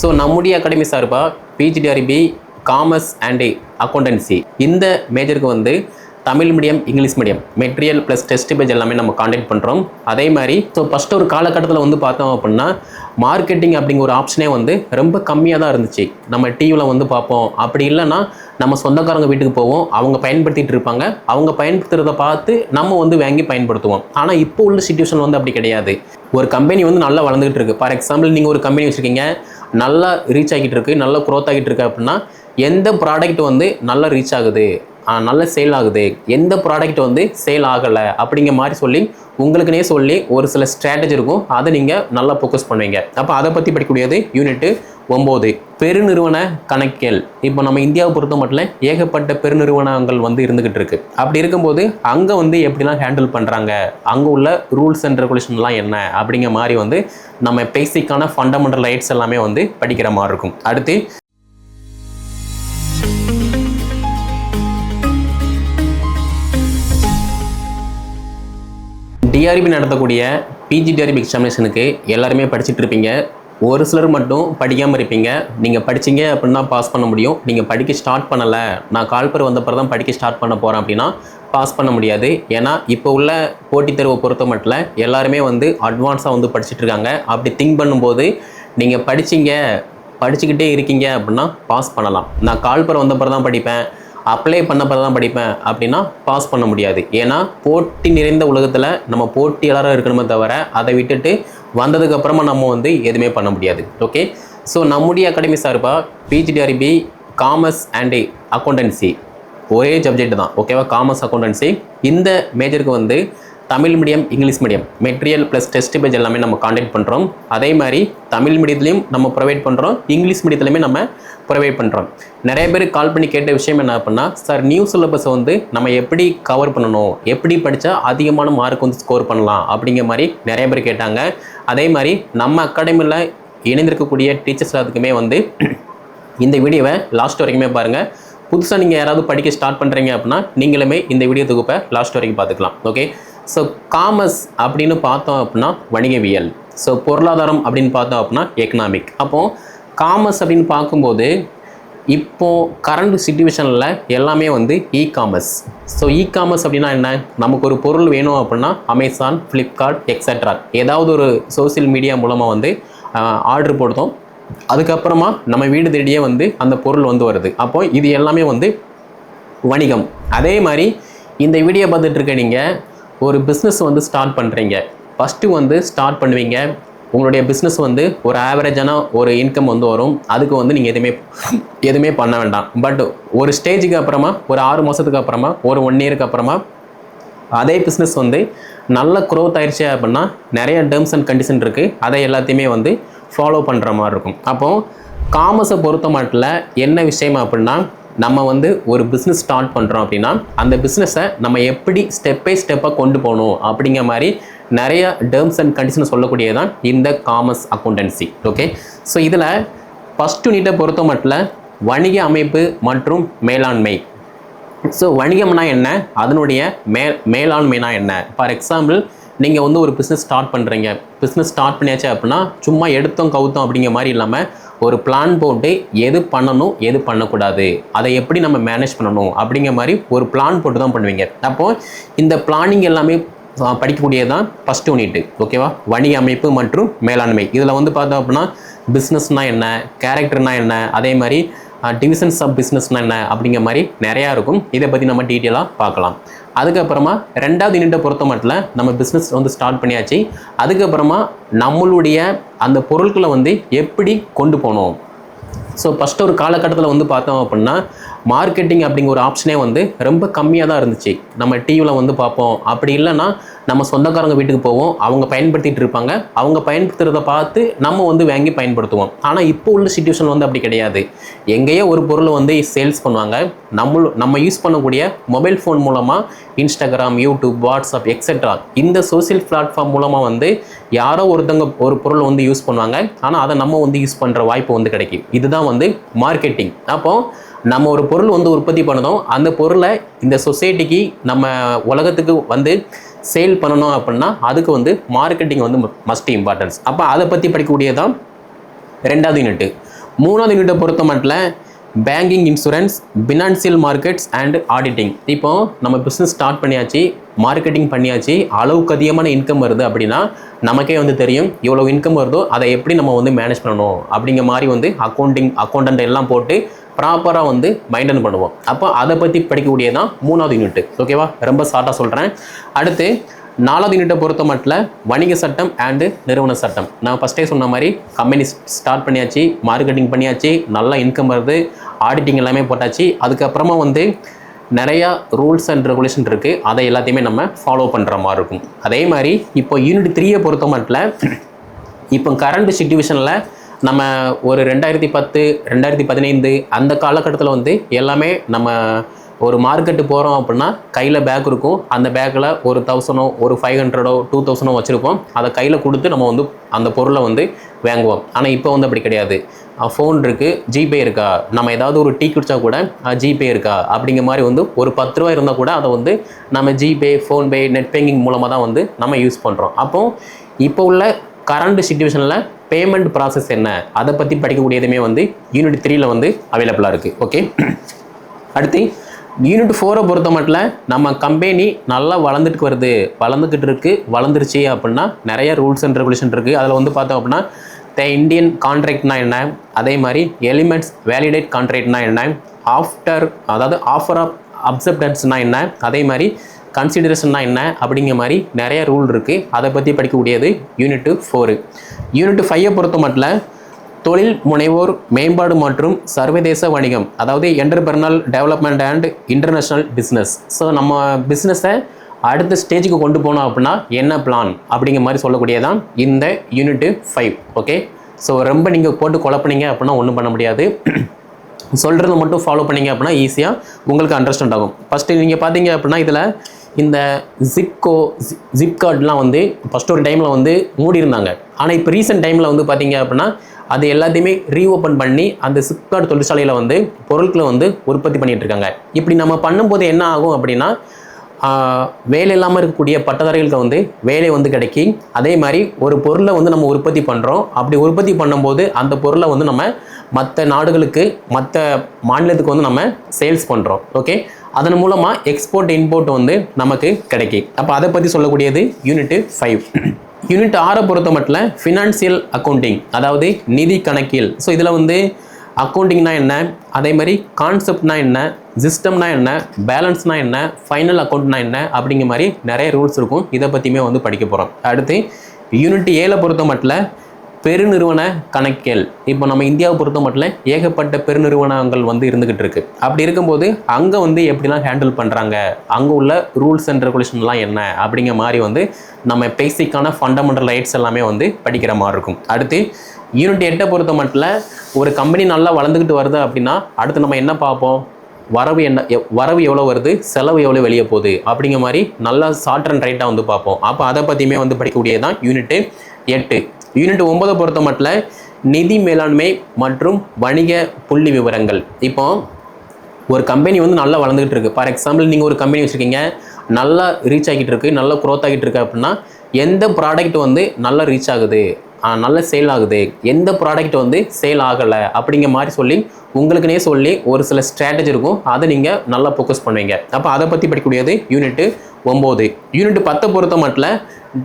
So நம்முடைய academy சார்பாக PGTRB commerce and accountancy இந்த மேஜருக்கு வந்து Tamil medium English medium material plus test page எல்லாமே நம்ம காண்டாக்ட் பண்ணுறோம் அதே மாதிரி ஸோ ஃபஸ்ட்டு ஒரு காலகட்டத்தில் வந்து பார்த்தோம் அப்படின்னா மார்க்கெட்டிங் அப்படிங்கிற ஒரு ஆப்ஷனே வந்து ரொம்ப கம்மியாக தான் இருந்துச்சு. நம்ம டிவியில் வந்து பார்ப்போம். அப்படி இல்லைன்னா நம்ம சொந்தக்காரங்க வீட்டுக்கு போவோம். அவங்க பயன்படுத்திகிட்டு இருப்பாங்க. அவங்க பயன்படுத்துறத பார்த்து நம்ம வந்து வாங்கி பயன்படுத்துவோம். ஆனால் இப்போ உள்ள சுச்சுவேஷன் வந்து அப்படி கிடையாது. ஒரு கம்பெனி வந்து நல்லா வளர்ந்துகிட்டு இருக்குது ஃபார் எக்ஸாம்பிள் நீங்கள் ஒரு கம்பெனி வச்சுருக்கீங்க. நல்லா ரீச் ஆகிட்டு இருக்குது நல்லா க்ரோத் ஆகிட்டு இருக்கு அப்படின்னா எந்த ப்ராடக்ட் வந்து நல்லா ரீச் ஆகுது? நல்ல சேல் ஆகுது. எந்த ப்ராடக்ட் வந்து சேல் ஆகலை அப்படிங்கிற மாதிரி சொல்லி உங்களுக்குனே சொல்லி ஒரு சில ஸ்ட்ராட்டஜி இருக்கும். அதை நீங்கள் நல்லா ஃபோக்கஸ் பண்ணுவீங்க. அப்போ அதை பற்றி படிக்கக்கூடியது யூனிட்டு ஒம்பது பெருநிறுவன கணக்கியல். இப்போ நம்ம இந்தியாவை பொறுத்த மட்டும் ஏகப்பட்ட பெருநிறுவனங்கள் வந்து இருந்துக்கிட்டு இருக்குது அப்படி இருக்கும்போது அங்கே வந்து எப்படிலாம் ஹேண்டில் பண்ணுறாங்க அங்கே உள்ள ரூல்ஸ் அண்ட் ரெகுலேஷன்லாம் என்ன? அப்படிங்கிற மாதிரி வந்து நம்ம பேசிக்கான ஃபண்டமெண்டல் ரைட்ஸ் எல்லாமே வந்து படிக்கிற மாதிரி இருக்கும். அடுத்து டிஆர்பி நடத்தக்கூடிய பிஜி டிஆர்பி எக்ஸாமினேஷனுக்கு எல்லாருமே படிச்சுட்டு இருப்பீங்க. ஒரு சிலர் மட்டும் படிக்காமல் இருப்பீங்க. நீங்கள் படிச்சீங்க அப்படின்னா பாஸ் பண்ண முடியும். நீங்கள் படிக்க ஸ்டார்ட் பண்ணலை. நான் கால்பர் வந்தப்பறம் தான் படிக்க ஸ்டார்ட் பண்ண போகிறேன் அப்படின்னா பாஸ் பண்ண முடியாது. ஏன்னா இப்போ உள்ள போட்டித் தேர்வை பொறுத்த மட்டும் எல்லாருமே வந்து அட்வான்ஸாக வந்து படிச்சுட்டு இருக்காங்க. அப்படி திங்க் பண்ணும்போது நீங்கள் படிச்சீங்க படிச்சுக்கிட்டே இருக்கீங்க அப்படின்னா பாஸ் பண்ணலாம். நான் கால்பர் வந்தப்பறம் தான் படிப்பேன். அப்ளை பண்ணப்போ தான் படிப்பேன் அப்படின்னா பாஸ் பண்ண முடியாது. ஏன்னா போட்டி நிறைந்த உலகத்தில் நம்ம போட்டியாளராக இருக்கணுமே தவிர அதை விட்டுட்டு வந்ததுக்கப்புறமா நம்ம வந்து எதுவுமே பண்ண முடியாது. ஓகே ஸோ நம்முடைய அகாடமி சார்பாக பிஜிடிஆர்பி காமர்ஸ் அண்ட் அக்கௌண்டன்சி ஒரே சப்ஜெக்ட் தான். ஓகேவா காமர்ஸ் அக்கௌண்டன்சி இந்த மேஜருக்கு வந்து Tamil medium English medium material plus test page எல்லாமே நம்ம காண்டக்ட் பண்ணுறோம் அதே மாதிரி தமிழ் மீடியத்துலையும் நம்ம ப்ரொவைட் பண்ணுறோம் இங்கிலீஷ் மீடியத்துலையுமே நம்ம ப்ரொவைட் பண்ணுறோம் நிறைய பேர் கால் பண்ணி கேட்ட விஷயம் என்ன அப்படின்னா சார் நியூ சிலபஸை வந்து நம்ம எப்படி கவர் பண்ணணும்? எப்படி படித்தா அதிகமான மார்க் வந்து ஸ்கோர் பண்ணலாம்? அப்படிங்கிற மாதிரி நிறைய பேர் கேட்டாங்க. அதே மாதிரி நம்ம அகாடமியில் இணைந்திருக்கக்கூடிய டீச்சர்ஸ் எல்லாத்துக்குமே வந்து இந்த வீடியோவை லாஸ்ட் வரைக்குமே பாருங்கள் புதுசாக நீங்கள் யாராவது படிக்க ஸ்டார்ட் பண்ணுறீங்க அப்படின்னா நீங்களுமே இந்த வீடியோ தொகுப்பை லாஸ்ட் வரைக்கும் பார்த்துக்கலாம். ஓகே ஸோ காமர்ஸ் அப்படின்னு பார்த்தோம் அப்படின்னா வணிகவியல். ஸோ பொருளாதாரம் அப்படின்னு பார்த்தோம் அப்படின்னா எக்கனாமிக் அப்போது காமர்ஸ் அப்படின்னு பார்க்கும்போது இப்போது கரண்ட் சுச்சுவேஷனில் எல்லாமே வந்து e commerce so e commerce அப்படின்னா என்ன? நமக்கு ஒரு பொருள் வேணும் அப்படின்னா அமேசான் ஃப்ளிப்கார்ட் எக்ஸட்ரா ஏதாவது ஒரு சோஷியல் மீடியா மூலமாக வந்து ஆர்டர் போடுறோம். அதுக்கப்புறமா நம்ம வீடு தேடியே வந்து அந்த பொருள் வந்து வருது. அப்போ இது எல்லாமே வந்து வணிகம். அதே மாதிரி இந்த வீடியோ பார்த்துட்டு இருக்க நீங்கள் ஒரு பிஸ்னஸ் வந்து ஸ்டார்ட் பண்ணுறீங்க ஃபஸ்ட்டு வந்து ஸ்டார்ட் பண்ணுவீங்க. உங்களுடைய பிஸ்னஸ் வந்து ஒரு ஆவரேஜான ஒரு இன்கம் வந்து வரும். அதுக்கு வந்து நீங்கள் எதுவுமே எதுவுமே பண்ண வேண்டாம். பட் ஒரு ஸ்டேஜுக்கு அப்புறமா ஒரு ஆறு மாதத்துக்கு அப்புறமா ஒரு ஒன் இயருக்கு அப்புறமா அதே பிஸ்னஸ் வந்து நல்ல க்ரோத் ஆயிடுச்சு அப்படின்னா நிறைய டேர்ம்ஸ் அண்ட் கண்டிஷன் இருக்குது அதை எல்லாத்தையுமே வந்து ஃபாலோ பண்ணுற மாதிரி இருக்கும். அப்போது காமர்ஸை பொறுத்த மட்டும் என்ன விஷயம் அப்படின்னா நம்ம வந்து ஒரு பிஸ்னஸ் ஸ்டார்ட் பண்ணுறோம் அப்படின்னா அந்த பிஸ்னஸை நம்ம எப்படி ஸ்டெப் பை ஸ்டெப்பாக கொண்டு போகணும் அப்படிங்கிற மாதிரி நிறைய டேர்ம்ஸ் அண்ட் கண்டிஷன் சொல்லக்கூடியதான் இந்த காமர்ஸ் அக்கௌண்டன்சி ஓகே ஸோ இதில் ஃபஸ்ட் யூனிட்டை பொறுத்த மட்டும் வணிக அமைப்பு மற்றும் மேலாண்மை. ஸோ வணிகம்னா என்ன? அதனுடைய மே மேலாண்மைனா என்ன? ஃபார் எக்ஸாம்பிள் நீங்கள் வந்து ஒரு பிஸ்னஸ் ஸ்டார்ட் பண்ணுறீங்க பிஸ்னஸ் ஸ்டார்ட் பண்ணியாச்சு அப்படின்னா சும்மா எடுத்தோம் கவுத்தோம் அப்படிங்கிற மாதிரி இல்லாமல் ஒரு பிளான் போட்டு எது பண்ணணும் எது பண்ணக்கூடாது அதை எப்படி நம்ம மேனேஜ் பண்ணணும் அப்படிங்கிற மாதிரி ஒரு பிளான் போட்டு தான் பண்ணுவீங்க. அப்போது இந்த பிளானிங் எல்லாமே படிக்கக்கூடியது தான் ஃபஸ்ட் யூனிட் ஓகேவா வணிக அமைப்பு மற்றும் மேலாண்மை. இதில் வந்து பார்த்தோம் அப்படின்னா பிஸ்னஸ்னால் என்ன கேரக்டர்னால் என்ன அதே மாதிரி டிவிஷன்ஸ் ஆஃப் பிஸ்னஸ்னால் என்ன அப்படிங்கிற மாதிரி நிறையா இருக்கும். இதை பற்றி நம்ம டீட்டெயிலாக பார்க்கலாம். அதுக்கப்புறமா ரெண்டாவது யூனிட்டை பொறுத்த மட்டும் நம்ம பிஸ்னஸ் வந்து ஸ்டார்ட் பண்ணியாச்சு. அதுக்கப்புறமா நம்மளுடைய அந்த பொருட்களை வந்து எப்படி கொண்டு போகணும் ஸோ ஃபஸ்ட்டு ஒரு காலகட்டத்தில் வந்து பார்த்தோம் அப்படின்னா மார்க்கெட்டிங் அப்படிங்கிற ஒரு ஆப்ஷனே வந்து ரொம்ப கம்மியாக தான் இருந்துச்சு. நம்ம டிவியில் வந்து பார்ப்போம். அப்படி இல்லைன்னா நம்ம சொந்தக்காரங்க வீட்டுக்கு போவோம் அவங்க பயன்படுத்திட்டு இருப்பாங்க. அவங்க பயன்படுத்துகிறத பார்த்து நம்ம வந்து வாங்கி பயன்படுத்துவோம். ஆனால் இப்போ உள்ள சுச்சுவேஷன் வந்து அப்படி கிடையாது. எங்கேயோ ஒரு பொருளை வந்து சேல்ஸ் பண்ணுவாங்க. நம்ம நம்ம யூஸ் பண்ணக்கூடிய மொபைல் ஃபோன் மூலமாக இன்ஸ்டாகிராம் யூடியூப் வாட்ஸ்அப் எக்ஸெட்ரா இந்த சோஷியல் பிளாட்ஃபார்ம் மூலமாக வந்து யாரோ ஒருத்தவங்க ஒரு பொருளை வந்து யூஸ் பண்ணுவாங்க. ஆனால் அதை நம்ம வந்து யூஸ் பண்ணுற வாய்ப்பு வந்து கிடைக்கும். இதுதான் வந்து மார்க்கெட்டிங் அப்போது நம்ம ஒரு பொருள் வந்து உற்பத்தி பண்ணணும். அந்த பொருளை இந்த சொசைட்டிக்கு நம்ம உலகத்துக்கு வந்து சேல் பண்ணணும் அப்படின்னா அதுக்கு வந்து மார்க்கெட்டிங் வந்து மஸ்ட் இம்பார்ட்டன்ஸ் அப்போ அதை பற்றி படிக்கக்கூடியதான் ரெண்டாவது யூனிட்டு மூணாவது யூனிட்டை பொறுத்த மட்டும் banking insurance financial markets and auditing இப்போ நம்ம பிஸ்னஸ் ஸ்டார்ட் பண்ணியாச்சு மார்க்கெட்டிங் பண்ணியாச்சு அளவுக்கு அதிகமான இன்கம் வருது அப்படின்னா நமக்கே வந்து தெரியும் இவ்வளோ இன்கம் வருதோ அதை எப்படி நம்ம வந்து மேனேஜ் பண்ணணும் அப்படிங்கிற மாதிரி வந்து அக்கௌண்டிங் அக்கௌண்டன்ட் எல்லாம் போட்டு ப்ராப்பராக வந்து மெயின்டைன் பண்ணுவோம். அப்போ அதை பற்றி படிக்கக்கூடியதான் மூணாவது யூனிட் ஓகேவா ரொம்ப ஷார்ட்டாக சொல்கிறேன் அடுத்து நாலாவது யூனிட்டை பொறுத்த மட்டும் வணிக சட்டம் அண்டு நிறுவன சட்டம். நான் ஃபஸ்ட்டே சொன்ன மாதிரி கம்பெனி ஸ்டார்ட் பண்ணியாச்சு மார்க்கெட்டிங் பண்ணியாச்சு நல்லா இன்கம் வருது ஆடிட்டிங் எல்லாமே போட்டாச்சு. அதுக்கப்புறமா வந்து நிறையா ரூல்ஸ் அண்ட் ரெகுலேஷன் இருக்குது அதை எல்லாத்தையுமே நம்ம ஃபாலோ பண்ணுற மாதிரி இருக்கும். அதே மாதிரி இப்போ யூனிட் த்ரீயை பொறுத்த மட்டும் இப்போ கரண்ட் சுச்சுவேஷனில் நம்ம ஒரு ரெண்டாயிரத்தி பத்து ரெண்டாயிரத்தி பதினைந்து அந்த காலகட்டத்தில் வந்து எல்லாமே நம்ம ஒரு மார்க்கெட்டு போகிறோம் அப்படின்னா கையில் பேக் இருக்கும். அந்த பேக்கில் ஒரு தௌசண்டோ ஒரு ஃபைவ் ஹண்ட்ரடோ டூ தௌசண்டோ வச்சுருப்போம். அதை கையில் கொடுத்து நம்ம வந்து அந்த பொருளை வந்து வாங்குவோம். ஆனால் இப்போ வந்து அப்படி கிடையாது. ஃபோன் இருக்குது ஜிபே இருக்கா? நம்ம ஏதாவது ஒரு டீ குடித்தா கூட ஜிபே இருக்கா? அப்படிங்கிற மாதிரி வந்து ஒரு பத்து ரூபா இருந்தால் கூட அதை வந்து நம்ம ஜிபே ஃபோன்பே நெட் பேங்கிங் மூலமாக தான் வந்து நம்ம யூஸ் பண்ணுறோம் அப்போது இப்போ உள்ள கரண்ட் சுச்சுவேஷனில் பேமெண்ட் ப்ராசஸ் என்ன? அதை பற்றி படிக்கக்கூடியதுமே வந்து யூனிட் த்ரீயில் வந்து அவைலபிளாக இருக்குது ஓகே அடுத்து யூனிட் ஃபோரை பொறுத்த மட்டும் நம்ம கம்பெனி நல்லா வளர்ந்துட்டு வருது. வளர்ந்துக்கிட்டு இருக்குது வளர்ந்துருச்சு அப்படின்னா நிறைய ரூல்ஸ் அண்ட் ரெகுலேஷன் இருக்குது அதில் வந்து பார்த்தோம் அப்படின்னா த இந்தியன் கான்ட்ராக்ட்னா என்ன? அதே மாதிரி எலிமெண்ட்ஸ் வேலிடேட் கான்ட்ராக்ட்னா என்ன? ஆஃப்டர் அதாவது ஆஃபர் ஆஃப் அப்செப்டன்ஸ்னால் என்ன? அதே மாதிரி கன்சிடரேஷன்னா என்ன அப்படிங்கிற மாதிரி நிறைய ரூல் இருக்குது அதை பற்றி படிக்கக்கூடியது யூனிட்டு ஃபோரு யூனிட் ஃபைவை பொறுத்த மட்டும் தொழில் முனைவோர் மேம்பாடு மற்றும் சர்வதேச வணிகம் அதாவது entrepreneurial development and international business so நம்ம பிஸ்னஸை அடுத்த ஸ்டேஜுக்கு கொண்டு போனோம் அப்படின்னா என்ன பிளான் அப்படிங்கிற மாதிரி சொல்லக்கூடியதான் இந்த யூனிட்டு ஃபைவ் ஓகே ஸோ ரொம்ப நீங்கள் போட்டு குழப்பினீங்க அப்படின்னா ஒன்றும் பண்ண முடியாது. சொல்கிறத மட்டும் ஃபாலோ பண்ணீங்க அப்படின்னா ஈஸியாக உங்களுக்கு அண்டர்ஸ்டாண்ட் ஆகும். ஃபஸ்ட்டு நீங்கள் பார்த்தீங்க அப்படின்னா இதில் இந்த ஜிப்கோ ஜிப்கார்ட்லாம் வந்து ஃபஸ்ட் ஒரு டைமில் வந்து மூடி இருந்தாங்க ஆனால் இப்போ ரீசெண்ட் டைமில் வந்து பார்த்தீங்க அப்படின்னா அது எல்லாத்தையுமே ரீஓப்பன் பண்ணி அந்த ஜிப்கார்ட் தொழிற்சாலையில் வந்து பொருட்களை வந்து உற்பத்தி பண்ணிட்டு இருக்காங்க. இப்படி நம்ம பண்ணும்போது என்ன ஆகும் அப்படின்னா வேலை இல்லாமல் இருக்கக்கூடிய பட்டதாரிகளுக்கு வந்து வேலை வந்து கிடைக்கி அதே மாதிரி ஒரு பொருளை வந்து நம்ம உற்பத்தி பண்ணுறோம் அப்படி உற்பத்தி பண்ணும்போது அந்த பொருளை வந்து நம்ம மற்ற நாடுகளுக்கு மற்ற மாநிலத்துக்கு வந்து நம்ம சேல்ஸ் பண்ணுறோம் ஓகே அதன் மூலமாக எக்ஸ்போர்ட் இம்போர்ட் வந்து நமக்கு கிடைக்கும். அப்போ அதை பற்றி சொல்லக்கூடியது யூனிட்டு ஃபைவ் யூனிட் ஆறை பொறுத்த மட்டும் ஃபினான்சியல் அக்கௌண்டிங் அதாவது நிதி கணக்கியல். ஸோ இதில் வந்து அக்கௌண்டிங்னா என்ன? அதே மாதிரி கான்செப்ட்னா என்ன? சிஸ்டம்னா என்ன? பேலன்ஸ்னா என்ன? ஃபைனல் அக்கௌண்ட்னா என்ன? அப்படிங்கிற மாதிரி நிறைய ரூல்ஸ் இருக்கும். இதை பற்றியுமே வந்து படிக்க போகிறோம் அடுத்து யூனிட் ஏழை பொறுத்த மட்டும் பெருநிறுவன கணக்கியல். இப்போ நம்ம இந்தியாவை பொறுத்த மட்டும் ஏகப்பட்ட பெருநிறுவனங்கள் வந்து இருந்துகிட்டு இருக்கு. அப்படி இருக்கும்போது அங்கே வந்து எப்படிலாம் ஹேண்டில் பண்ணுறாங்க அங்கே உள்ள ரூல்ஸ் அண்ட் ரெகுலேஷன்லாம் என்ன? அப்படிங்கிற மாதிரி வந்து நம்ம பேசிக்கான ஃபண்டமெண்டல் ரைட்ஸ் எல்லாமே வந்து படிக்கிற மாதிரி இருக்கும். அடுத்து யூனிட் எட்டை பொறுத்த மட்டும் ஒரு கம்பெனி நல்லா வளர்ந்துக்கிட்டு வருது அப்படின்னா அடுத்து நம்ம என்ன பார்ப்போம்? வரவு என்ன வரவு எவ்வளோ வருது? செலவு எவ்வளோ வெளியே போகுது? அப்படிங்கிற மாதிரி நல்லா ஷார்ட் அண்ட் ரைட்டாக வந்து பார்ப்போம். அப்போ அதை பற்றியுமே வந்து படிக்கக்கூடியதான் யூனிட்டு எட்டு யூனிட் ஒன்பதை பொறுத்த மட்டும் நிதி மேலாண்மை மற்றும் வணிக புள்ளி விவரங்கள். இப்போ ஒரு கம்பெனி வந்து நல்லா வளர்ந்துகிட்டு இருக்கு. ஃபார் எக்ஸாம்பிள் நீங்கள் ஒரு கம்பெனி வச்சுருக்கீங்க. நல்லா ரீச் ஆகிட்டு இருக்கு. நல்லா க்ரோத் ஆகிட்டு இருக்கு அப்படின்னா எந்த ப்ராடக்ட் வந்து நல்லா ரீச் ஆகுது? நல்ல சேல் ஆகுது. எந்த ப்ராடக்ட் வந்து சேல் ஆகலை? அப்படிங்கிற மாதிரி சொல்லி உங்களுக்குனே சொல்லி ஒரு சில ஸ்ட்ராட்டஜி இருக்கும். அதை நீங்கள் நல்லா ஃபோக்கஸ் பண்ணுவீங்க. அப்போ அதை பற்றி படிக்கக்கூடியது யூனிட்டு ஒம்பது. யூனிட் பத்தை பொறுத்த மட்டும்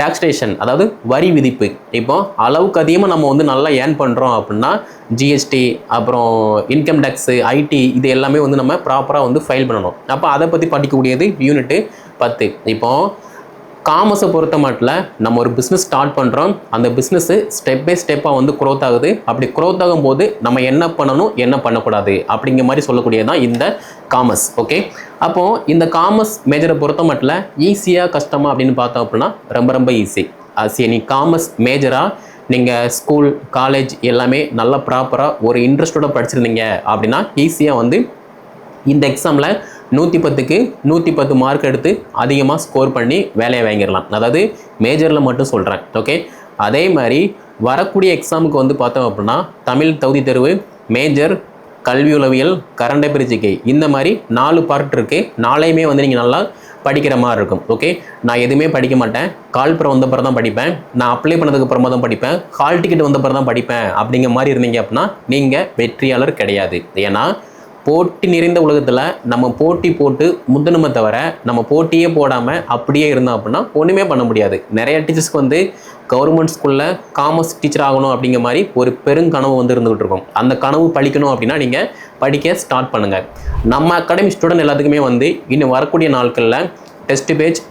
டாக்ஸ்டேஷன் அதாவது வரி விதிப்பு. இப்போ அளவுக்கு அதிகமாக நம்ம வந்து நல்லா ஏர்ன் பண்ணுறோம் அப்படின்னா ஜிஎஸ்டி அப்புறம் இன்கம் டேக்ஸு ஐடி இது எல்லாமே வந்து நம்ம ப்ராப்பராக வந்து ஃபைல் பண்ணணும். அப்போ அதை பற்றி படிக்கக்கூடியது யூனிட்டு பத்து. இப்போ காமர்ஸை பொறுத்த மட்டும் நம்ம ஒரு பிஸ்னஸ் ஸ்டார்ட் பண்ணுறோம் அந்த பிஸ்னஸ்ஸு ஸ்டெப் பை ஸ்டெப்பாக வந்து க்ரோத் ஆகுது. அப்படி க்ரோத் ஆகும்போது நம்ம என்ன பண்ணணும் என்ன பண்ணக்கூடாது அப்படிங்கிற மாதிரி சொல்லக்கூடியதான் இந்த காமர்ஸ் ஓகே அப்போது இந்த காமர்ஸ் மேஜரை பொறுத்த மட்டும் ஈஸியாக கஷ்டமா அப்படின்னு பார்த்தோம் அப்படின்னா ரொம்ப ரொம்ப ஈஸி சரி நீ காமர்ஸ் மேஜராக நீங்கள் ஸ்கூல் காலேஜ் எல்லாமே நல்லா ப்ராப்பராக ஒரு இன்ட்ரெஸ்டோட படிச்சிருந்தீங்க அப்படின்னா ஈஸியாக வந்து இந்த எக்ஸாமில் நூற்றி பத்துக்கு நூற்றி பத்து மார்க் எடுத்து அதிகமாக ஸ்கோர் பண்ணி வேலையை வாங்கிடலாம். அதாவது மேஜரில் மட்டும் சொல்கிறேன் ஓகே அதே மாதிரி வரக்கூடிய எக்ஸாமுக்கு வந்து பார்த்தோம் அப்படின்னா தமிழ் தகுதி தேர்வு மேஜர் கல்வி உளவியல் கரண்ட் பிரிச்சிக்கை. இந்த மாதிரி நாலு பார்ட் இருக்குது நாளையுமே வந்து நீங்கள் நல்லா படிக்கிற மாதிரி இருக்கும். ஓகே நான் எதுவுமே படிக்க மாட்டேன். கால்புறம் வந்த பிறகு தான் படிப்பேன். நான் அப்ளை பண்ணதுக்கு அப்புறமா தான் படிப்பேன். கால் டிக்கெட் வந்த பிறகு தான் படிப்பேன். அப்படிங்கிற மாதிரி இருந்தீங்க அப்படின்னா நீங்கள் வெற்றியாளர் கிடையாது. ஏன்னா போட்டி நிறைந்த உலகத்தில் நம்ம போட்டி போட்டு முந்தணுமே தவிர நம்ம போட்டியே போடாமல் அப்படியே இருந்தோம் அப்படின்னா ஒன்றுமே பண்ண முடியாது. நிறைய டீச்சர்ஸ்க்கு வந்து கவர்மெண்ட் ஸ்கூலில் காமர்ஸ் டீச்சர் ஆகணும் அப்படிங்கிற மாதிரி ஒரு பெருங்கனவு வந்து இருந்துகிட்டு இருக்கும். அந்த கனவு பழிக்கணும் அப்படின்னா நீங்கள் படிக்க ஸ்டார்ட் பண்ணுங்கள் நம்ம அகாடமி ஸ்டூடெண்ட் எல்லாத்துக்குமே வந்து இன்னும் வரக்கூடிய நாட்களில் test page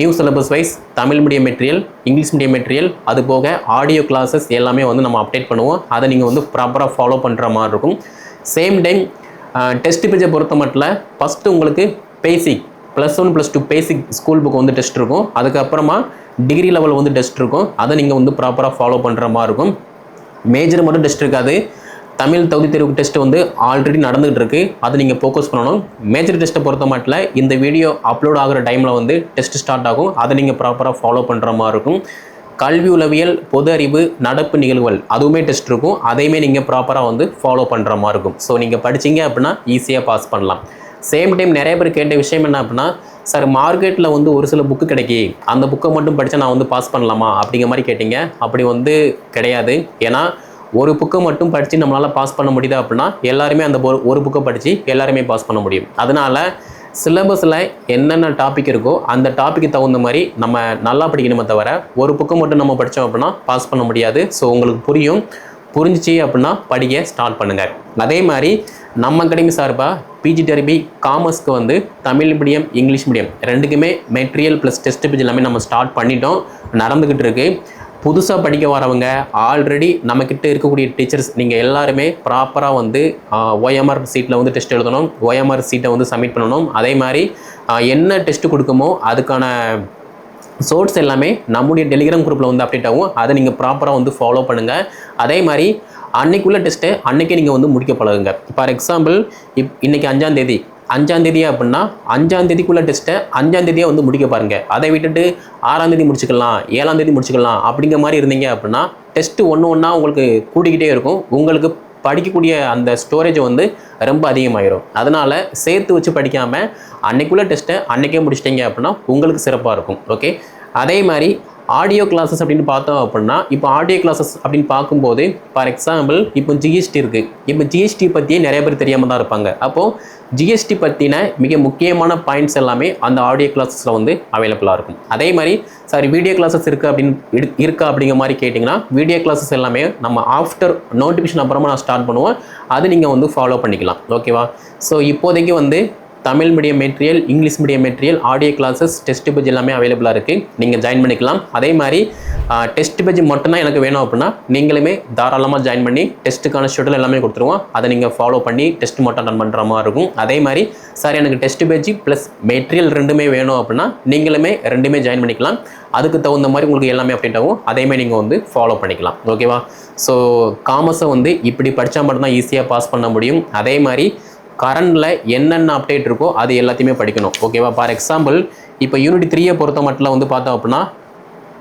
new syllabus wise Tamil medium material English medium material அது போக ஆடியோ கிளாஸஸ் எல்லாமே வந்து நம்ம அப்டேட் பண்ணுவோம். அதை நீங்கள் வந்து ப்ராப்பராக ஃபாலோ பண்ணுற மாதிரி இருக்கும். சேம் டைம் டெஸ்ட் பேஜை பொறுத்த மட்டும் ஃபஸ்ட்டு உங்களுக்கு basic plus one plus two basic school book வந்து டெஸ்ட் இருக்கும். அதுக்கப்புறமா டிகிரி லெவல் வந்து டெஸ்ட் இருக்கும். அதை நீங்கள் வந்து ப்ராப்பராக ஃபாலோ பண்ணுற மாதிரி இருக்கும். மேஜர் மட்டும் டெஸ்ட் இருக்காது. தமிழ் தகுதி தேர்வு டெஸ்ட் வந்து ஆல்ரெடி நடந்துகிட்டு இருக்கு அதை நீங்கள் ஃபோக்கஸ் பண்ணணும். மேஜர் டெஸ்ட்டை பொறுத்த மட்டும் இந்த வீடியோ அப்லோட் ஆகிற டைமில் வந்து டெஸ்ட் ஸ்டார்ட் ஆகும். அதை நீங்கள் ப்ராப்பராக ஃபாலோ பண்ணுற மாதிரி இருக்கும். கல்வி உளவியல் பொது அறிவு நடப்பு நிகழ்வுகள் அதுவுமே டெஸ்ட் இருக்கும். அதையுமே நீங்கள் ப்ராப்பராக வந்து ஃபாலோ பண்ணுற மாதிரி இருக்கும். ஸோ நீங்கள் படிச்சீங்க அப்படின்னா ஈஸியாக பாஸ் பண்ணலாம். சேம் டைம் நிறைய பேர் கேட்ட விஷயம் என்ன அப்படின்னா சார் மார்க்கெட்டில் வந்து ஒரு சில புக்கு கிடைக்கி. அந்த புக்கை மட்டும் படித்தா நான் வந்து பாஸ் பண்ணலாமா? அப்படிங்கிற மாதிரி கேட்டிங்க. அப்படி வந்து கிடையாது. ஏன்னா ஒரு புக்கை மட்டும் படித்து நம்மளால் பாஸ் பண்ண முடியுது அப்படின்னா எல்லாருமே அந்த ஒரு- ஒரு புக்கை படித்து எல்லாருமே பாஸ் பண்ண முடியும். அதனால் சிலபஸில் என்னென்ன டாபிக் இருக்கோ அந்த டாப்பிக்கு தகுந்த மாதிரி நம்ம நல்லா படிக்கணுமே தவிர ஒரு புக்கு மட்டும் நம்ம படித்தோம் அப்படின்னா பாஸ் பண்ண முடியாது. ஸோ உங்களுக்கு புரியும். புரிஞ்சிச்சு அப்படின்னா படிக்க ஸ்டார்ட் பண்ணுங்கள் அதே மாதிரி நம்ம அகாடமி சார்பாக டெரபி காமர்ஸ்க்கு வந்து தமிழ் மீடியம் இங்கிலீஷ் மீடியம் ரெண்டுக்குமே மெட்டீரியல் ப்ளஸ் டெஸ்ட் பேஜ் எல்லாமே நம்ம ஸ்டார்ட் பண்ணிட்டோம். நடந்துக்கிட்டு இருக்குது புதுசாக படிக்க வரவங்க ஆல்ரெடி நம்மக்கிட்ட இருக்கக்கூடிய டீச்சர்ஸ் நீங்கள் எல்லாருமே ப்ராப்பராக வந்து ஓஎம்ஆர் சீட்டில் வந்து டெஸ்ட் எழுதணும் ஓஎம்ஆர் சீட்டை வந்து சப்மிட் பண்ணணும். அதே மாதிரி என்ன டெஸ்ட் கொடுக்குமோ அதுக்கான சோர்ஸ் எல்லாமே நம்முடைய டெலிகிராம் குரூப்பில் வந்து அப்டேட் ஆகும். அதை நீங்கள் ப்ராப்பராக வந்து ஃபாலோ பண்ணுங்கள் அதே மாதிரி அன்னைக்குள்ள டெஸ்ட்டு அன்றைக்கே நீங்கள் வந்து முடிக்க பழகுங்க. ஃபார் எக்ஸாம்பிள் இப் இன்றைக்கி அஞ்சாந்தேதி அஞ்சாந்தேதி அப்படின்னா அஞ்சாந்தேதிக்குள்ளே டெஸ்ட்டை அஞ்சாந்தேதியாக வந்து முடிக்க பாருங்கள் அதை விட்டுட்டு ஆறாந்தேதி முடிச்சுக்கலாம் ஏழாந்தேதி முடிச்சுக்கலாம் அப்படிங்கிற மாதிரி இருந்தீங்க அப்படின்னா டெஸ்ட்டு ஒன்று ஒன்றா உங்களுக்கு கூடிக்கிட்டே இருக்கும். உங்களுக்கு படிக்கக்கூடிய அந்த ஸ்டோரேஜ் வந்து ரொம்ப அதிகமாயிரும். அதனால் சேர்த்து வச்சு படிக்காமல் அன்றைக்குள்ளே டெஸ்ட்டை அன்றைக்கே முடிச்சிட்டிங்க அப்படின்னா உங்களுக்கு சிறப்பாக இருக்கும். ஓகே அதே மாதிரி ஆடியோ கிளாஸஸ் அப்படின்னு பார்த்தோம் அப்படின்னா இப்போ ஆடியோ கிளாஸஸ் அப்படின்னு பார்க்கும்போது ஃபார் எக்ஸாம்பிள் இப்போ ஜிஎஸ்டி இருக்குது இப்போ ஜிஎஸ்டி பற்றியே நிறைய பேர் தெரியாமல் தான் இருப்பாங்க. அப்போது ஜிஎஸ்டி பற்றின மிக முக்கியமான பாயிண்ட்ஸ் எல்லாமே அந்த ஆடியோ கிளாஸஸில் வந்து அவைலபிளாக இருக்கும். அதே மாதிரி சாரி வீடியோ கிளாஸஸ் இருக்குது அப்படின்னு இரு- இருக்கா அப்படிங்கிற மாதிரி கேட்டிங்கன்னா வீடியோ கிளாஸஸ் எல்லாமே நம்ம ஆஃப்டர் நோட்டிஃபிகேஷன் அப்புறமா நான் ஸ்டார்ட் பண்ணுவோம். அது நீங்கள் வந்து ஃபாலோ பண்ணிக்கலாம். ஓகேவா ஸோ இப்போதைக்கு வந்து Tamil medium material English medium material audio classes test page எல்லாமே அவைலபிளாக இருக்குது நீங்கள் ஜாயின் பண்ணிக்கலாம். அதே மாதிரி டெஸ்ட் பேஜ் மட்டும்தான் எனக்கு வேணும் அப்படின்னா நீங்களுமே தாராளமாக ஜாயின் பண்ணி டெஸ்ட்டுக்கான ஷெடியூல் எல்லாமே கொடுத்துருவோம். அதை நீங்கள் ஃபாலோ பண்ணி டெஸ்ட் மட்டும் ரன் பண்ணுற மாதிரி இருக்கும். அதே மாதிரி சார் எனக்கு டெஸ்ட் பேஜ் ப்ளஸ் மெட்டீரியல் ரெண்டுமே வேணும் அப்படின்னா நீங்களுமே ரெண்டுமே ஜாயின் பண்ணிக்கலாம். அதுக்கு தகுந்த மாதிரி உங்களுக்கு எல்லாமே அப்டேட் ஆகும். அதேமாதிரி நீங்கள் வந்து ஃபாலோ பண்ணிக்கலாம். ஓகேவா ஸோ காமர்ஸை வந்து இப்படி படித்தா மட்டும்தான் ஈஸியாக பாஸ் பண்ண முடியும். அதே மாதிரி கரண்டில் என்னென்ன அப்டேட் இருக்கோ அது எல்லாத்தையுமே படிக்கணும் ஓகேவா ஃபார் எக்ஸாம்பிள் இப்போ யூனிட் த்ரீயை பொறுத்த மட்டும் வந்து பார்த்தோம் அப்படின்னா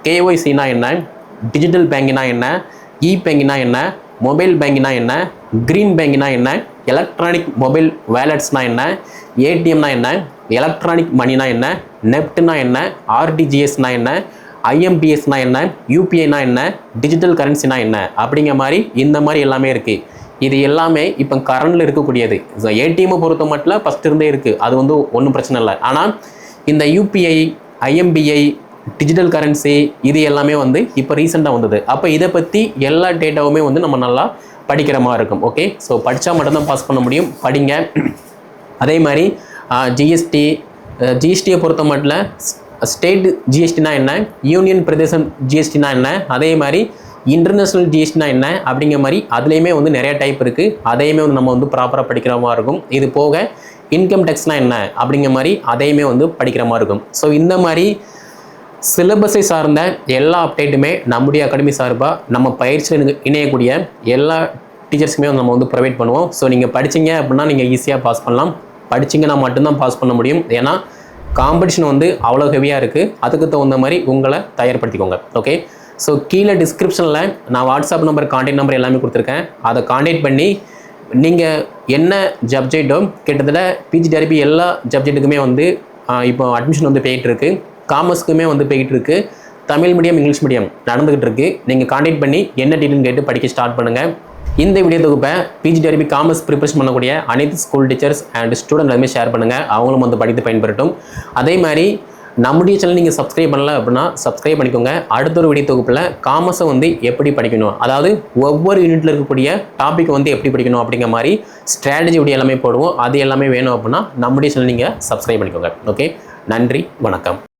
கேஒய்சினா என்ன டிஜிட்டல் பேங்கினா என்ன இ பேங்கினா என்ன மொபைல் பேங்கினா என்ன க்ரீன் பேங்கினா என்ன எலக்ட்ரானிக் மொபைல் வேலட்ஸ்னா என்ன ஏடிஎம்னா என்ன எலக்ட்ரானிக் மணினா என்ன நெப்ட்னா என்ன ஆர்டிஜிஎஸ்னா என்ன ஐஎம்பிஎஸ்னா என்ன யூபிஐனா என்ன டிஜிட்டல் கரன்சினா என்ன அப்படிங்கிற மாதிரி இந்த மாதிரி எல்லாமே இருக்குது இது எல்லாமே இப்போ கரண்டில் இருக்கக்கூடியது. ஏடிஎம்மை பொறுத்த மட்டும் ஃபஸ்ட் இருந்தே இருக்குது அது வந்து ஒன்றும் பிரச்சனை இல்லை. ஆனால் இந்த யூபிஐ ஐஎம்பிஐ டிஜிட்டல் கரன்சி இது எல்லாமே வந்து இப்போ ரீசெண்டாக வந்தது. அப்போ இதை பற்றி எல்லா டேட்டாவுமே வந்து நம்ம நல்லா படிக்கிற மாதிரி இருக்கும். ஓகே ஸோ படித்தா மட்டும்தான் பாஸ் பண்ண முடியும். படிங்க. அதே மாதிரி ஜிஎஸ்டி ஜிஎஸ்டியை பொறுத்த மட்டும் ஸ்டேட் ஜிஎஸ்டினா என்ன? யூனியன் பிரதேசம் ஜிஎஸ்டினா என்ன? அதே மாதிரி இன்டர்நேஷ்னல் ஜிஎஸ்டினா என்ன அப்படிங்கிற மாதிரி அதுலேயுமே வந்து நிறைய டைப் இருக்குது அதையுமே வந்து நம்ம வந்து ப்ராப்பராக படிக்கிற மாதிரி இருக்கும். இது போக இன்கம் டேக்ஸ்னால் என்ன அப்படிங்கிற மாதிரி அதையுமே வந்து படிக்கிற மாதிரி இருக்கும். ஸோ இந்த மாதிரி சிலபஸை சார்ந்த எல்லா அப்டேட்டுமே நம்முடைய அகாடமி சார்பாக நம்ம பயிற்சியில் இணையக்கூடிய எல்லா டீச்சர்ஸுமே வந்து நம்ம வந்து ப்ரொவைட் பண்ணுவோம். ஸோ நீங்கள் படிச்சீங்க அப்படின்னா நீங்கள் ஈஸியாக பாஸ் பண்ணலாம். படிச்சீங்கன்னா மட்டும்தான் பாஸ் பண்ண முடியும். ஏன்னா காம்படிஷன் வந்து அவ்வளோ ஹெவியாக இருக்குது அதுக்கு தகுந்த மாதிரி உங்களை தயார்படுத்திக்கோங்க. ஓகே ஸோ கீழே டிஸ்கிரிப்ஷனில் நான் வாட்ஸ்அப் நம்பர் கான்டாக்ட் நம்பர் எல்லாமே கொடுத்துருக்கேன். அதை கான்டாக்ட் பண்ணி நீங்கள் என்ன சப்ஜெக்டோ கிட்டத்தட்ட பிஜி டெரபி எல்லா சப்ஜெக்ட்டுக்குமே வந்து இப்போ அட்மிஷன் வந்து போயிட்டுருக்கு. காமர்ஸ்க்குமே வந்து போயிட்டுருக்கு. தமிழ் மீடியம் இங்கிலீஷ் மீடியம் நடந்துகிட்டு இருக்கு நீங்கள் காண்டாக்ட் பண்ணி என்ன டீட்டெயில் கேட்டு படிக்க ஸ்டார்ட் பண்ணுங்கள் இந்த வீடியோ தொகுப்பை பிஜிடிஆர்பி காமர்ஸ் ப்ரிப்பரேஷன் பண்ணக்கூடிய அனைத்து ஸ்கூல் டீச்சர்ஸ் அண்ட் ஸ்டூடெண்ட் எல்லாமே ஷேர் பண்ணுங்கள் அவங்களும் வந்து படித்து பயன்பெறட்டும். அதே மாதிரி நம்முடைய சேனல் நீங்கள் சப்ஸ்கிரைப் பண்ணல அப்படின்னா சப்ஸ்கிரைப் பண்ணிக்கோங்க. அடுத்த ஒரு வீடியோ தொகுப்பில் காமர்ஸை வந்து எப்படி படிக்கணும்? அதாவது ஒவ்வொரு யூனிட்டில் இருக்கக்கூடிய டாபிக் வந்து எப்படி படிக்கணும் அப்படிங்கிற மாதிரி ஸ்ட்ராட்டஜி வீடியோ எல்லாமே போடுவோம். அது எல்லாமே வேணும் அப்படின்னா நம்முடைய சேனல் நீங்கள் சப்ஸ்கிரைப் பண்ணிக்கோங்க. ஓகே நன்றி வணக்கம்.